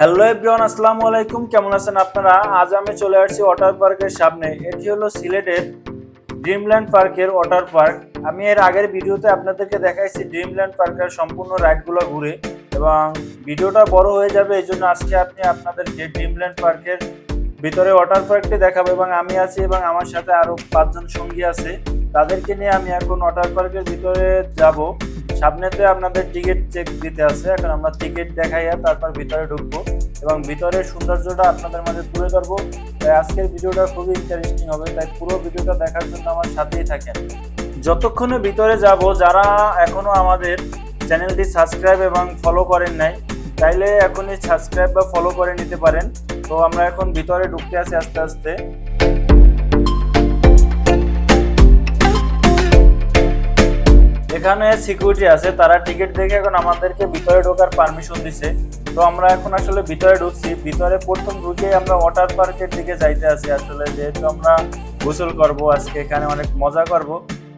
Hello everyone আসসালামু আলাইকুম। কেমন আছেন আপনারা? আজ আমি চলে আসছি ওয়াটার পার্কের সামনে। এটি হলো সিলেটের ড্রিমল্যান্ড পার্কের ওয়াটার পার্ক। আমি এর আগের ভিডিওতে আপনাদেরকে দেখাইছি ড্রিমল্যান্ড পার্কের সম্পূর্ণ রাইডগুলো ঘুরে। এবং ভিডিওটা বড় হয়ে যাবে, এই জন্য আজকে আপনি আপনাদেরকে ড্রিমল্যান্ড পার্কের ভিতরে ওয়াটার পার্কটি দেখাবো। এবং আমি আছি এবং আমার সাথে আরও পাঁচজন সঙ্গী আছে। তাদেরকে নিয়ে আমি এখন ওয়াটার পার্কের ভিতরে যাব। সামনেতে আপনাদের টিকিট চেক দিতে আছে। এখন আমরা টিকিট দেখাইয়া তারপর ভিতরে ঢুকবো এবং ভিতরের সৌন্দর্যটা আপনাদের মাঝে তুলে ধরবো। তাই আজকের ভিডিওটা খুবই ইন্টারেস্টিং হবে, তাই পুরো ভিডিওটা দেখার জন্য আমার সাথেই থাকেন। যতক্ষণে ভিতরে যাব, যারা এখনও আমাদের চ্যানেলটি সাবস্ক্রাইব এবং ফলো করেন নাই চাইলে এখনই সাবস্ক্রাইব বা ফলো করে নিতে পারেন। তো আমরা এখন ভিতরে ঢুকতে আছি আস্তে আস্তে। এখানে সিকিউরিটি আছে, তারা টিকিট দেখে এখন আমাদেরকে ভিতরে ঢোকার পারমিশন দিছে। তো আমরা এখন আসলে ভিতরে ঢুকছি, ভিতরে প্রথম ঢুকে আমরা ওয়াটার পার্কের দিকে যাইতে আছি। আসলে যেহেতু আমরা গোসল করব, আজকে এখানে অনেক মজা করব,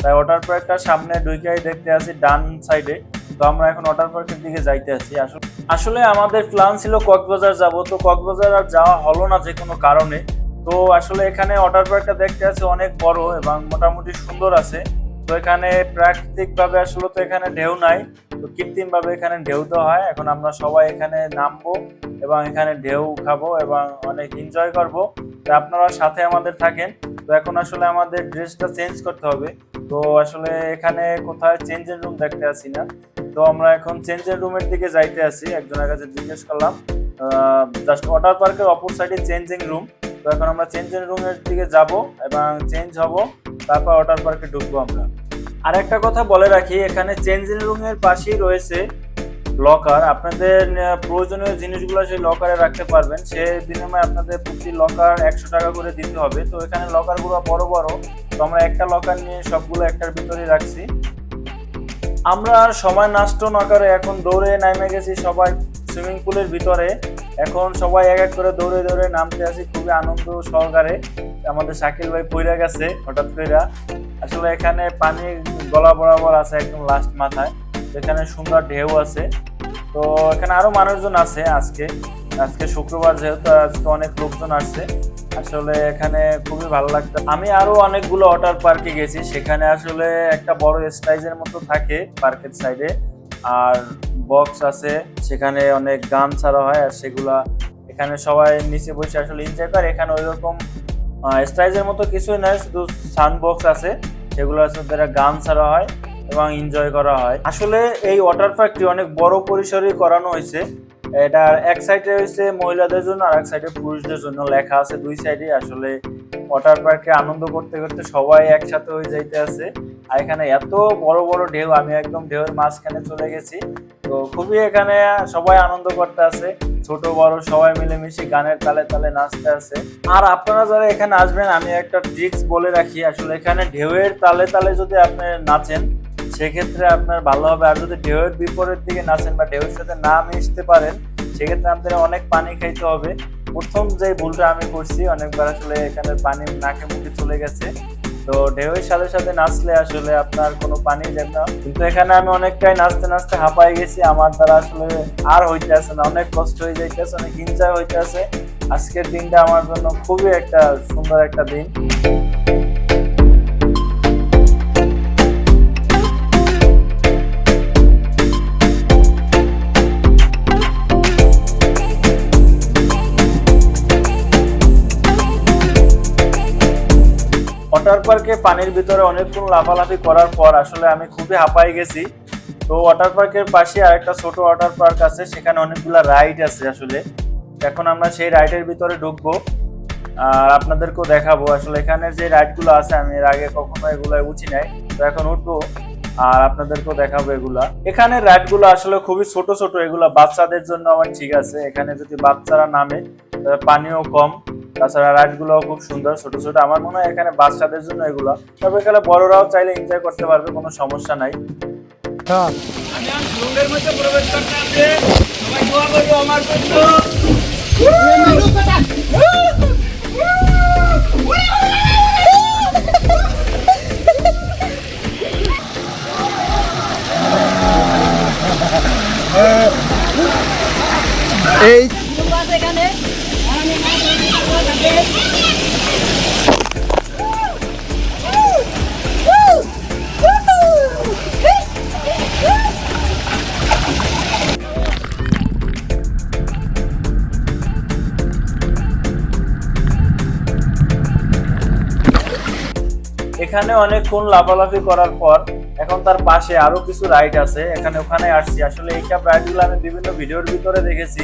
তাই ওয়াটার পার্কটার সামনে ঢুকেই দেখতে আছি ডান সাইডে তো আমরা এখন ওয়াটার পার্কের দিকে যাইতে আছি। আসলে আসলে আমাদের প্ল্যান ছিল কক্সবাজার যাব, তো কক্সবাজার আর যাওয়া হলো না যে কোনো কারণে। তো আসলে এখানে ওয়াটার পার্কটা দেখতে আছে অনেক বড় এবং মোটামুটি সুন্দর আছে। তো এখানে প্রাকৃতিক ভাবে আসলে তো এখানে ঢেউ নাই, তো কৃত্রিম ভাবে এখানে ঢেউ দেওয়া হয়। এখন আমরা সবাই এখানে নামবো এবং এখানে ঢেউ খাব এবং অনেক এনজয় করব। তো আপনারা সাথে আমাদের থাকেন। তো এখন আসলে আমাদের ড্রেসটা চেঞ্জ করতে হবে। তো আসলে এখানে কোথায় চেঞ্জের রুম দেখতে আসি না। তো আমরা এখন চেঞ্জের রুমের দিকে যাইতে আসি। একজনের কাছে জিজ্ঞেস করলাম জাস্ট ওয়াটার পার্কের অপর সাইডে চেঞ্জিং রুম তো এখন আমরা চেঞ্জিং রুমের দিকে যাব এবং চেঞ্জ হব। তারপর ওয়াটার পার্কে ঢুকবো আমরা। আর একটা কথা বলে রাখি, এখানে চেঞ্জিং রুমের পাশেই রয়েছে লকার আপনাদের প্রয়োজনীয় জিনিসগুলো সেই লকারে রাখতে পারবেন। সে বিনিময়ে আপনাদের প্রতি লকার একশো টাকা করে দিতে হবে। তো এখানে লকারগুলো বড় বড়। তো আমরা একটা লকার নিয়ে সবগুলো একটার ভিতরেই রাখছি। আমরা সময় নষ্ট না করে এখন দৌড়ে নামে গেছি সবাই সুইমিং পুলের ভিতরে। এখন সবাই এক এক করে দৌড়ে দৌড়ে নামতে আসি, খুবই আনন্দ সহকারে। আমাদের শাকিল ভাই পইরা গেছে হঠাৎ কইরা। আসলে এখানে পানি গলা বরাবর আছে একদম লাস্ট মাথায় এখানে সুন্দর ঢেউ আছে। তো এখানে আরও মানুষজন আছে আজকে। আজকে শুক্রবার যেহেতু, আজকে অনেক লোকজন আসছে। আসলে এখানে খুবই ভালো লাগতো। আমি আরও অনেকগুলো ওয়াটার পার্কে গেছি। সেখানে আসলে একটা বড় স্টাইজের মতো থাকে পার্কের সাইডে আর বক্স আছে, সেখানে অনেক গান ছাড়া হয় আর সেগুলা এখানে সবাই নিচে বসে আসলে এনজয় করে। এখানে ওই রকম স্টাইজের মতো কিছুই নয়, শুধু সাউন্ড বক্স আছে। সেগুলো আছে তারা গান ছাড়া হয় এবং এনজয় করা হয়। আসলে এই ওয়াটার পার্কটি অনেক বড় পরিসরে করানো হয়েছে। এটার এক সাইডে হয়েছে মহিলাদের জন্য, আর এক সাইডে পুরুষদের জন্য লেখা আছে দুই সাইডে আসলে ওয়াটার পার্কে আনন্দ করতে করতে সবাই একসাথে হয়ে যাইতে আছে। আর এখানে এত বড় বড় ঢেউ, আমি একদম ঢেউয়ের মাঝখানে চলে গেছি। তো খুবই এখানে সবাই আনন্দ করতে আছে ছোট, বড় সবাই মিলেমিশে গানের তালে তালে নাচতে আছে আর আপনারা যারা এখানে আসবেন, আমি একটা ট্রিক্স বলে রাখি। আসলে এখানে ঢেউয়ের তালে তালে যদি আপনি নাচেন, সেক্ষেত্রে আপনার ভালো হবে। আর যদি ঢেউয়ের বিপরীত দিকে নাচেন বা ঢেউয়ের সাথে না মিশতে পারেন, সেক্ষেত্রে আপনাদের অনেক পানি খাইতে হবে। প্রথম যে ভুলটা আমি করছি, অনেকবার আসলে এখানে পানি নাকে মুখে চলে গেছে। তো ঢেউয়ের সাথে সাথে নাচলে আসলে আপনার কোনো পানি যেত কিন্তু এখানে আমি অনেকটাই নাচতে নাচতে হাঁপাই গেছি। আমার দ্বারা আসলে আর হইতে আছে না। অনেক কষ্ট হয়ে যাইতেছে, অনেক এনজয় হইতে আছে আজকের দিনটা আমার জন্য খুবই একটা সুন্দর একটা দিন। ওয়াটার পার্কে পানির ভিতরে অনেকক্ষণ লাফালাফি করার পর আসলে আমি খুবই হাঁপাই গেছি। তো ওয়াটার পার্কের পাশে আরেকটা ছোট ওয়াটার পার্ক আছে, সেখানে অনেকগুলো রাইড আছে আসলে। এখন আমরা সেই রাইডের ভিতরে ঢুকবো। আর আপনাদেরকেও দেখাবো, আসলে এখানে যে রাইডগুলো আছে, আমি এর আগে কখনো এগুলো উঠি নাই। তো এখন উঠবো আর আপনাদেরকেও দেখাবো এগুলা। এখানে রাইডগুলো আসলে খুবই ছোট ছোট, এগুলা বাচ্চাদের জন্য আমার ঠিক আছে। এখানে যদি বাচ্চারা নামে পানিও কম। তাছাড়া রাইডগুলো খুব সুন্দর ছোট ছোট। আমার মনে হয় এখানে বাচ্চাদের জন্য এগুলো। তবে এখানে বড়রাও চাইলে এনজয় করতে পারবে কোনো সমস্যা নাই। আমি এখানে অনেকক্ষণ লাফালাফি করার পর এখন তার পাশে আরও কিছু রাইড আছে এখানে ওখানে আসছি। আসলে এইসব রাইডগুলো আমি বিভিন্ন ভিডিওর ভিতরে দেখেছি।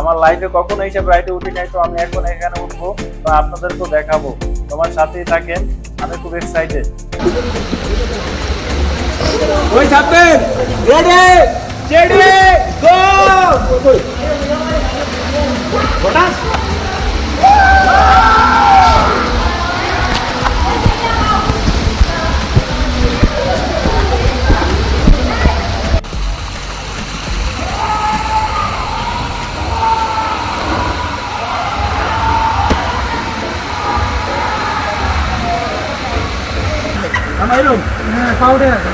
আমার লাইফে কখনো এইসব রাইডে উঠি নাই তো আমি এখন এখানে উঠবো তো আপনাদেরকেও দেখাবো। তোমার সাথেই থাকেন আমি খুব এক্সাইটেড ওই রেডি গো আর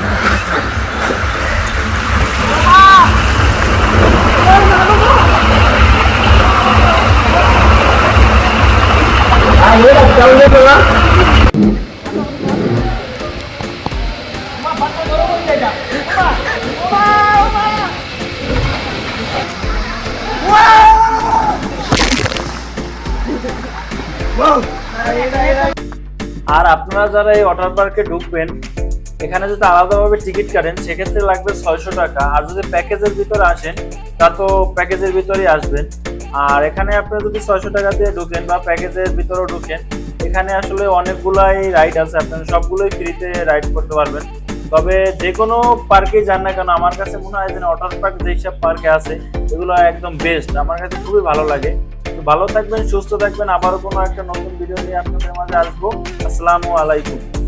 আপনারা যারা এই ওয়াটার পার্কে ঢুকবেন, এখানে যদি আলাদাভাবে টিকিট কাটেন, সেক্ষেত্রে লাগবে ছয়শো টাকা। আর যদি প্যাকেজের ভিতরে আসেন, তা তো প্যাকেজের ভিতরেই আসবেন। আর এখানে আপনি যদি ছয়শো টাকা দিয়ে ঢুকেন বা প্যাকেজের ভিতরেও ঢুকেন, এখানে আসলে অনেকগুলাই রাইড আছে। আপনারা সবগুলোই ফ্রিতে রাইড করতে পারবেন। তবে যে কোনো পার্কে যান না কেন, আমার কাছে মনে হয় যে ওয়াটার পার্ক যেসব পার্কে আছে, এগুলো একদম বেস্ট আমার কাছে খুবই ভালো লাগে। ভালো থাকবেন, সুস্থ থাকবেন। আবারও কোনো একটা নতুন ভিডিও নিয়ে আপনাদের মাঝে আসব। আসসালামু আলাইকুম।